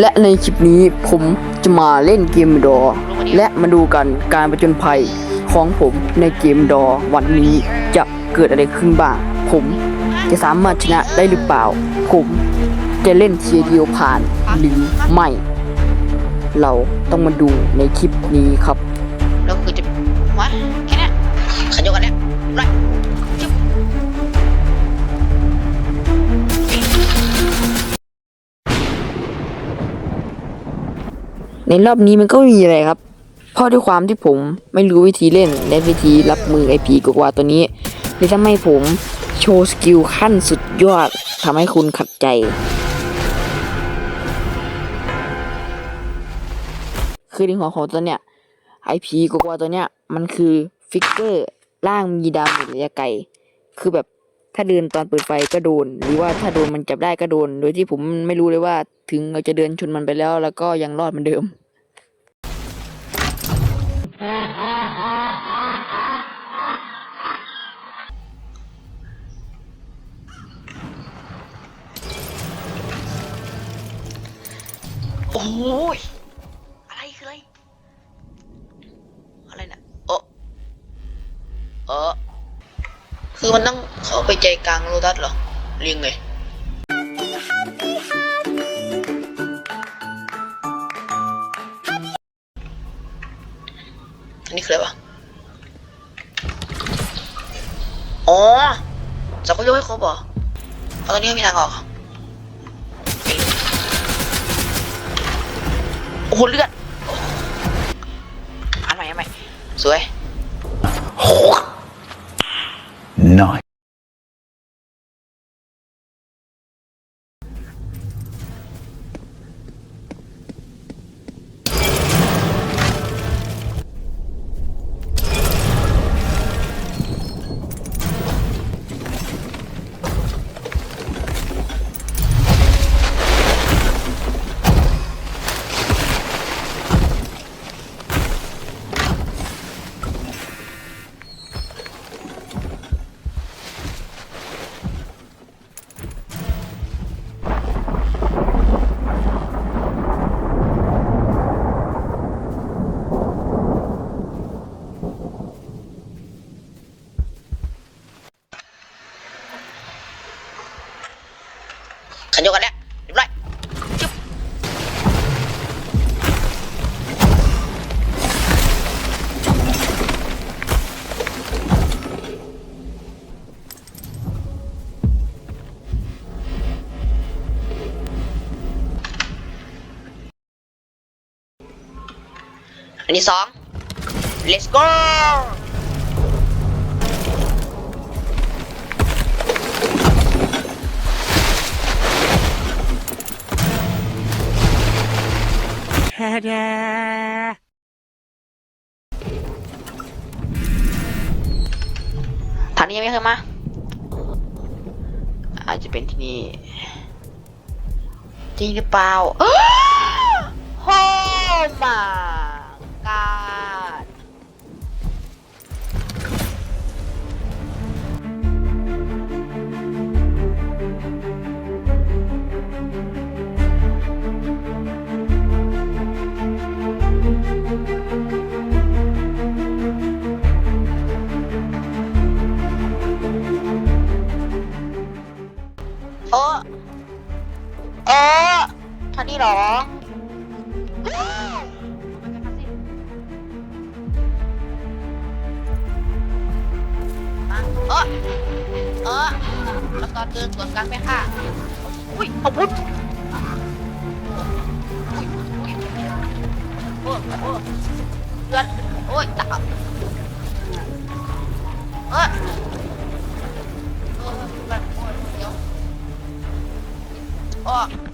และในคลิปนี้ผมจะมาเล่นเกมดอ และมาดูกันการประจนภัยของผมในเกมดอ วันนี้จะเกิดอะไรขึ้นบ้าง ผมจะสามารถชนะได้หรือเปล่า ผมจะเล่นเทียเดียวผ่านหรือไม่ เราต้องมาดูในคลิปนี้ครับ รอบนี้มันก็มีอะไรครับ เพราะด้วยความที่ผมไม่รู้วิธีเล่นและวิธีรับมือไอพีกว่าตัวนี้เลยทำให้ผมโชว์สกิลขั้นสุดยอดทำให้คุณขัดใจ คือในหัวของตัวเนี้ยไอพีกว่าตัวเนี้ยมันคือฟิกเกอร์ร่างมีดาเมจระยะไกล คือแบบถ้าเดินตอนเปิดไฟก็โดน หรือว่าถ้าโดนมันจับได้ก็โดน โดยที่ผมไม่รู้เลยว่าถึงเราจะเดินชนมันไปแล้ว แล้วก็ยังรอดเหมือนเดิม โอ้ย อะไรคืออะไร อะไรนะเออเออคือมันต้องเข้าไปใจกลางโลตัสเหรอเรียงไง อันนี้คืออะไรวะอ๋อจะก็ยกให้ครบเหรอเอาตอนนี้ไม่มีทางออกเหรอโอ้โหเลือดอันใหม่อันใหม่สวย Nice. ขันโยกกันแล้วเรียบร้อยจุ๊บอันนี้สอง let's go ทานนี้ยังไม่เคยมาอาจจะเป็นที่นี่จริงหรือเปล่า ออท่างนี้เหรอ เออเออแล้วก็เดินสวนกันไปค่ะ อุ้ยเอาพุทธอุ้ยอุ้ยโอ้โอ้เดือนโอ้ยตา 우!